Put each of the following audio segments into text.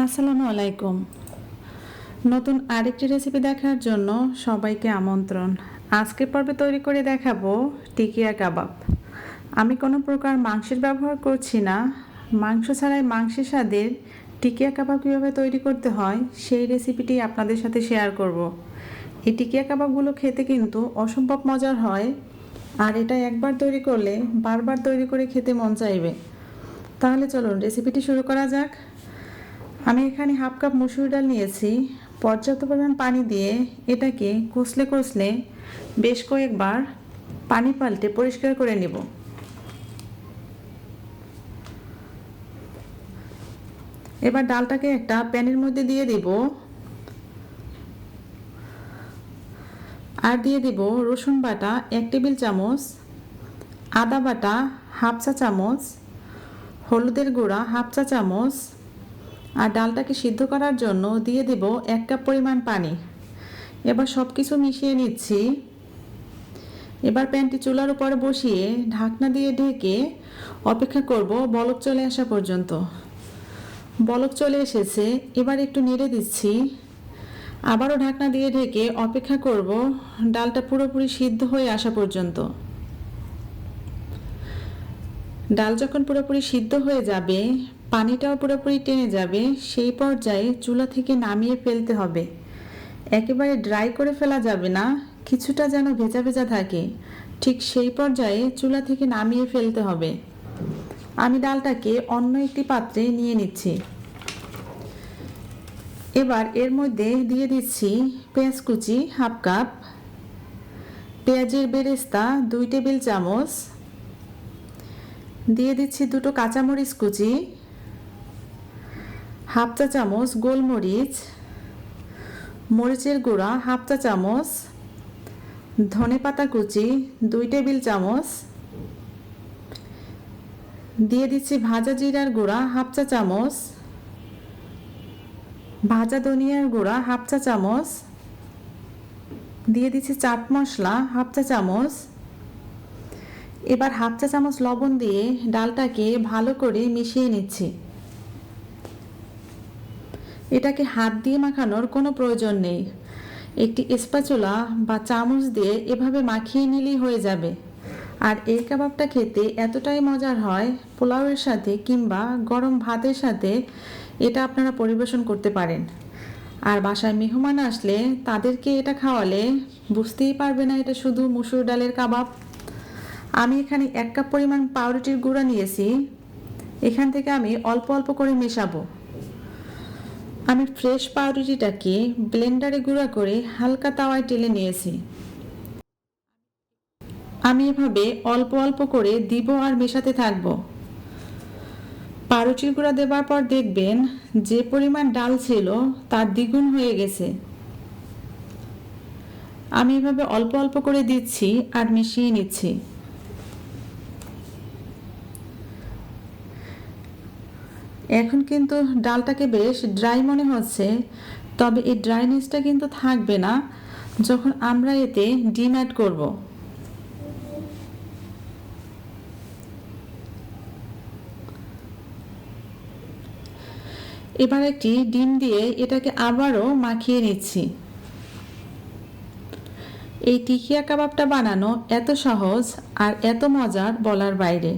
আসসালামু আলাইকুম। নতুন আরেকটি রেসিপি দেখার জন্য সবাইকে আমন্ত্রণ। আজকের পর্বে তৈরি করে দেখাবো টিকিয়া কাবাব। আমি কোনো প্রকার মাংসের ব্যবহার করছি না। মাংস ছাড়াই মাংসের স্বাদের টিকিয়া কাবাব কীভাবে তৈরি করতে হয়, সেই রেসিপিটি আপনাদের সাথে শেয়ার করব। এই টিকিয়া কাবাবগুলো খেতে কিন্তু অসম্ভব মজার হয়, আর এটা একবার তৈরি করলে বারবার তৈরি করে খেতে মন চাইবে। তাহলে চলুন রেসিপিটি শুরু করা যাক। আমি এখানে হাফ কাপ মুসুর ডাল নিয়েছি। পর্যাপ্ত পরিমাণ পানি দিয়ে এটাকে কষলে কষলে বেশ কয়েকবার পানি পাল্টে পরিষ্কার করে নেব। এবার ডালটাকে একটা প্যানের মধ্যে দিয়ে দিব। আর দিয়ে দিব রসুন বাটা এক টেবিল চামচ, আদা বাটা হাফ চা চামচ, হলুদের গুঁড়া হাফ চা চামচ আর ডালটাকে সিদ্ধ করার জন্য দিয়ে দেব এক কাপ পরিমাণ পানি। এবার সব কিছু মিশিয়ে নিচ্ছি। এবার প্যানটি চুলার উপরে বসিয়ে ঢাকনা দিয়ে ঢেকে অপেক্ষা করব বলক চলে আসা পর্যন্ত। বলক চলে এসেছে, এবার একটু নেড়ে দিচ্ছি। আবারও ঢাকনা দিয়ে ঢেকে অপেক্ষা করব ডালটা পুরোপুরি সিদ্ধ হয়ে আসা পর্যন্ত। ডাল যখন পুরোপুরি সিদ্ধ হয়ে যাবে পানিটাও পুরোপুরি টেনে যাবে, সেই পর্যায়ে চুলা থেকে নামিয়ে ফেলতে হবে। একেবারে ড্রাই করে ফেলা যাবে না, কিছুটা যেন ভেজা ভেজা থাকে। ঠিক সেই পর্যায়ে চুলা থেকে নামিয়ে ফেলতে হবে। আমি ডালটাকে অন্য একটি পাত্রে নিয়ে নিচ্ছি। এবার এর মধ্যে দিয়ে দিচ্ছি পেঁয়াজ কুচি, হাফ কাপ। পেঁয়াজের বেরেস্তা, দুই টেবিল চামচ। দিয়ে দিচ্ছি দুটো কাঁচামরিচ কুচি হাফ চা চামচ গোলমরিচ, মরিচের গুঁড়া, হাফ চা চামচ, ধনে পাতা কুচি, দুই টেবিল চামচ, দিয়ে দিচ্ছি ভাজা জিরার গুঁড়া, হাফ চা চামচ, ভাজা ধনিয়ার গুঁড়া, হাফ চা চামচ, দিয়ে দিচ্ছি চাট মশলা, হাফ চা চামচ। এবার হাফ চা চামচ লবণ দিয়ে ডালটাকে ভালো করে মিশিয়ে নিচ্ছি। এটাকে হাত দিয়ে মাখানোর কোনো প্রয়োজন নেই। একটি স্পাচুলা বা চামচ দিয়ে এভাবে মাখিয়ে নিলেই হয়ে যাবে। আর এই কাবাবটা খেতে এতটাই মজার হয়, পোলাওয়ের সাথে কিংবা গরম ভাতের সাথে, এটা আপনারা পরিবেশন করতে পারেন। আর বাসায় মেহমান আসলে তাদেরকে এটা খাওয়ালে বুঝতেই পারবে না এটা শুধু মুসুর ডালের কাবাব। আমি এখানে এক কাপ পরিমাণ পাউরুটির গুঁড়া নিয়েছি। এখান থেকে আমি অল্প অল্প করে মেশাবো। আমি ফ্রেশ পাউরুটিটাকে ব্লেন্ডারে গুঁড়া করে হালকা তাওয়ায় টেলে নিয়েছি। আমি এভাবে অল্প অল্প করে দিব আর মেশাতে থাকব। পাউরুটির গুঁড়া দেবার পর দেখবেন যে পরিমাণ ডাল ছিল তার দ্বিগুণ হয়ে গেছে। আমি এভাবে অল্প অল্প করে দিচ্ছি আর মিশিয়ে নিচ্ছি। এখন কিন্তু ডালটাকে বেশ ড্রাই মনে হচ্ছে, তবে এই ড্রাইনেসটা কিন্তু থাকবে না যখন আমরা এতে ডিম অ্যাড করব। এবার একটি ডিম দিয়ে এটাকে আবারও মাখিয়ে নিচ্ছি। এই টিকিয়া কাবাবটা বানানো এত সহজ আর এত মজার বলার বাইরে।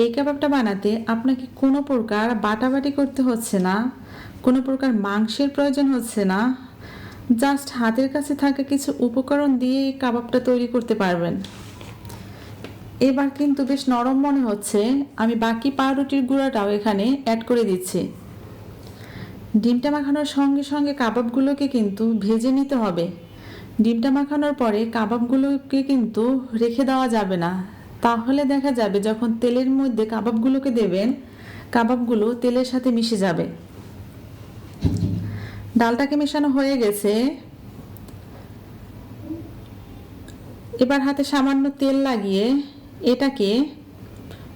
এই কাবাবটা বানাতে আপনাকে কোনো প্রকার বাটাবাটি করতে হচ্ছে না, কোনো প্রকার মাংসের প্রয়োজন হচ্ছে না জাস্ট হাতের কাছে থাকা কিছু উপকরণ দিয়ে এই কাবাবটা তৈরি করতে পারবেন। এবার কিন্তু বেশ নরম মনে হচ্ছে, আমি বাকি পাউরুটির গুঁড়াটাও এখানে অ্যাড করে দিচ্ছি। ডিমটা মাখানোর সঙ্গে সঙ্গে কাবাবগুলোকে কিন্তু ভেজে নিতে হবে। ডিমটা মাখানোর পরে কাবাবগুলোকে কিন্তু রেখে দেওয়া যাবে না তাহলে দেখা যাবে যখন তেলের মধ্যে কাবাবগুলোকে দেবেন, কাবাবগুলো তেলের সাথে মিশে যাবে। ডালটাকে মেশানো হয়ে গেছে। এবার হাতে সামান্য তেল লাগিয়ে এটাকে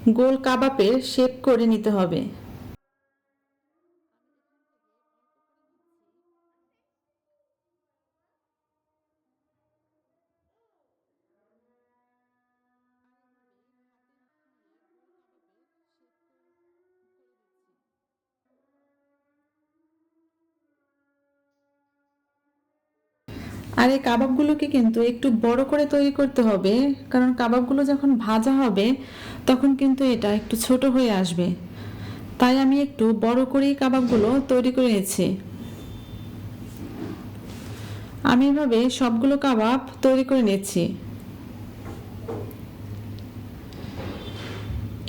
গোল কাবাবের শেপ করে নিতে হবে। আর এই কাবাবগুলোকে কিন্তু একটু বড় করে তৈরি করতে হবে, কারণ কাবাবগুলো যখন ভাজা হবে, তখন কিন্তু এটা একটু ছোট হয়ে আসবে। তাই আমি একটু বড় করেই কাবাবগুলো তৈরি করে নিচ্ছি। আমি এভাবে সবগুলো কাবাব তৈরি করে নিচ্ছি।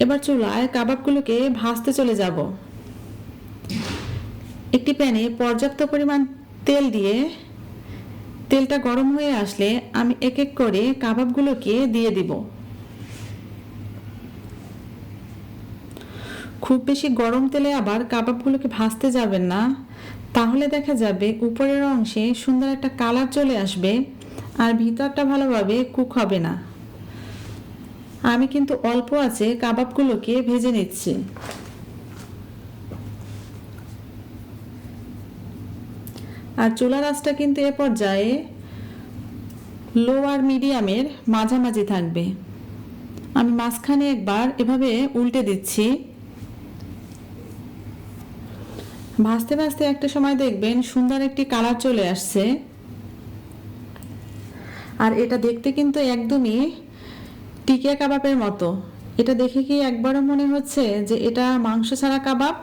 এবার চুলায় কাবাবগুলোকে ভাজতে চলে যাব। একটি প্যানে পর্যাপ্ত পরিমাণ তেল দিয়ে তেলটা গরম হয়ে আসলে আমি এক এক করে কাবাবগুলোকে দিয়ে দিব। খুব বেশি গরম তেলে আবার কাবাবগুলোকে ভাজতে যাবেন না। তাহলে দেখা যাবে উপরের অংশে সুন্দর একটা কালার চলে আসবে আর ভিতরটা ভালোভাবে কুক হবে না। আমি কিন্তু অল্প আছে কাবাবগুলোকে ভেজে নিচ্ছি। আর চুলার আঁচটা কিন্তু এ পর্যায়ে লো আর মিডিয়ামের মাঝামাঝি থাকবে। আমি মাঝখানে একবার এভাবে উল্টে দিচ্ছি। ভাজতে ভাজতে একটা সময় দেখবেন সুন্দর একটি কালার চলে আসছে। আর এটা দেখতে কিন্তু একদমই টিকিয়া কাবাবের মতো। এটা দেখে কি একবারও মনে হচ্ছে যে এটা মাংস ছাড়া কাবাব?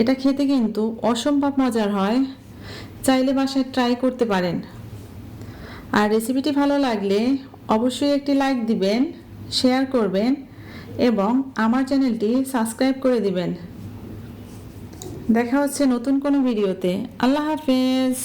এটা খেতে কিন্তু অসম্ভব মজার হয়। চাইলে বাসায় ট্রাই করতে পারেন। আর রেসিপিটি ভালো লাগলে অবশ্যই একটি লাইক দিবেন শেয়ার করবেন এবং আমার চ্যানেলটি সাবস্ক্রাইব করে দিবেন। দেখা হচ্ছে নতুন কোনো ভিডিওতে আল্লাহ হাফেজ।